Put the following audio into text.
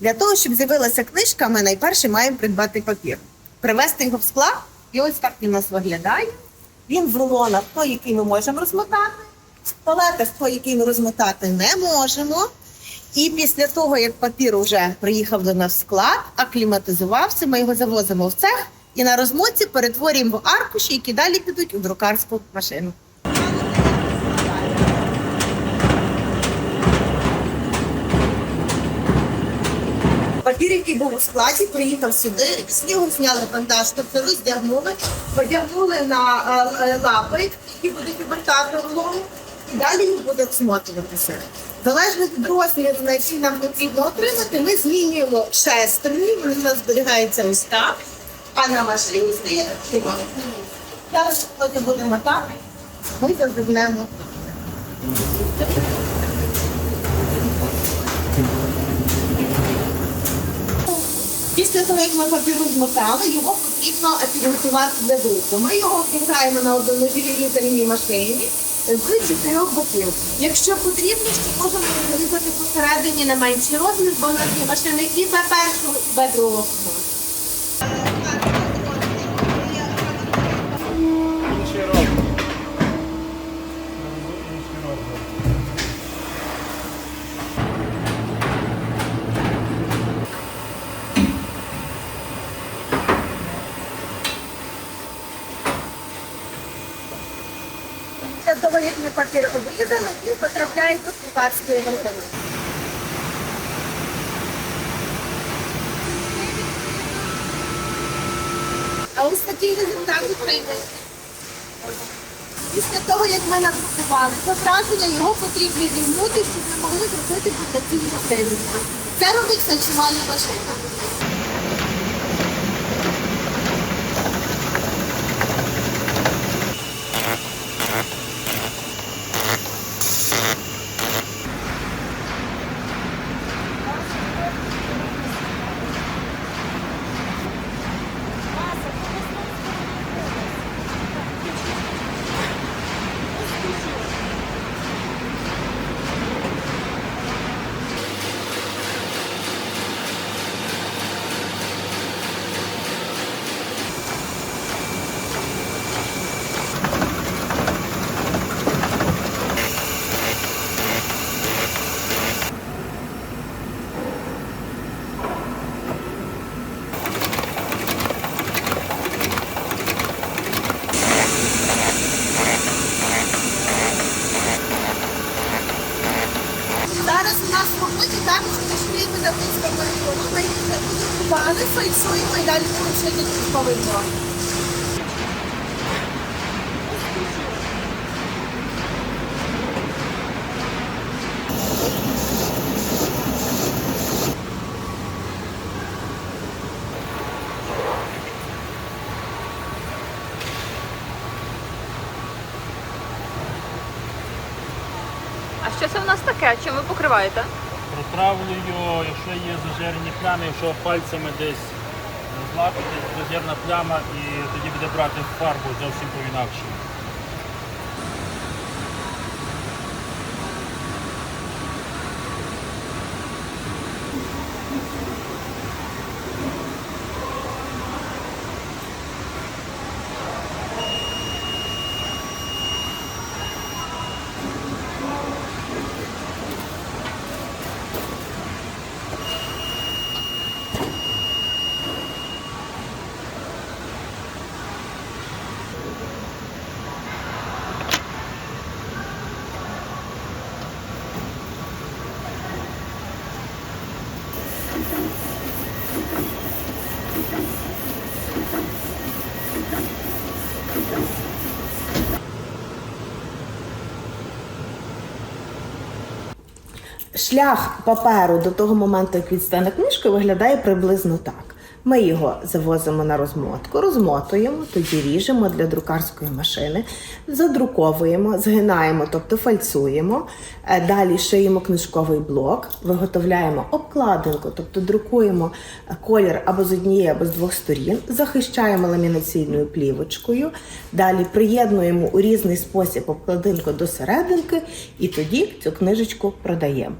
Для того, щоб з'явилася книжка, ми найперше маємо придбати папір, привезти його в склад, і ось так він нас виглядає. Він в рулонах той, який ми можемо розмотати, палетах той, який ми розмотати не можемо. І після того, як папір вже приїхав до нас в склад, акліматизувався, ми його завозимо в цех і на розмотці перетворюємо в аркуші, які далі підуть у друкарську машину. Папір, який був у складі, приїхав сюди, з нього зняли бандаж, тобто роздягнули, подягнули на е, е, лапи, які будуть обертати рулон, і далі їх буде всмотуватися. Залежно від розміру, на який нам потрібно отримати, ми змінюємо шестерні, вони у нас зберігаються ось так, а на машині стає. Зараз, коли будемо так, ми зазирнемо. Після того, як ми папір розмотали, його потрібно для друку. Ми його вкидаємо на літерній машині з чотирьох боків. Якщо потрібно, то можемо розрізати посередині на менший розмір, бо у нас є машини і Б першого, і Б другого. Того, папір обрізали, він потрапляє до кухарської машини. А ось такий результат отримали. Після того, як ми надрукували зображення, його потрібно зігнути, щоб ми могли зробити фотографійну серію. Це робить фальшувальна машина. Зараз у нас роботі також пішли видавницька перекладу. Ми їх зафіксували, фальсуємо і далі будемо ще А що це в нас таке? Чим ви покриваєте? Протравлюю, якщо є зажирені плями, якщо пальцями десь злапити, зажирна пляма і тоді буде брати фарбу зовсім по-інакше. Шлях паперу до того моменту, як він стане книжкою, виглядає приблизно так. Ми його завозимо на розмотку, розмотуємо, тоді ріжемо для друкарської машини, задруковуємо, згинаємо, тобто фальцуємо. Е, Далі шиємо книжковий блок, виготовляємо обкладинку, тобто друкуємо е, колір або з однієї, або з двох сторін, захищаємо ламінаційною плівочкою. Далі приєднуємо у різний спосіб обкладинку до серединки і тоді цю книжечку продаємо.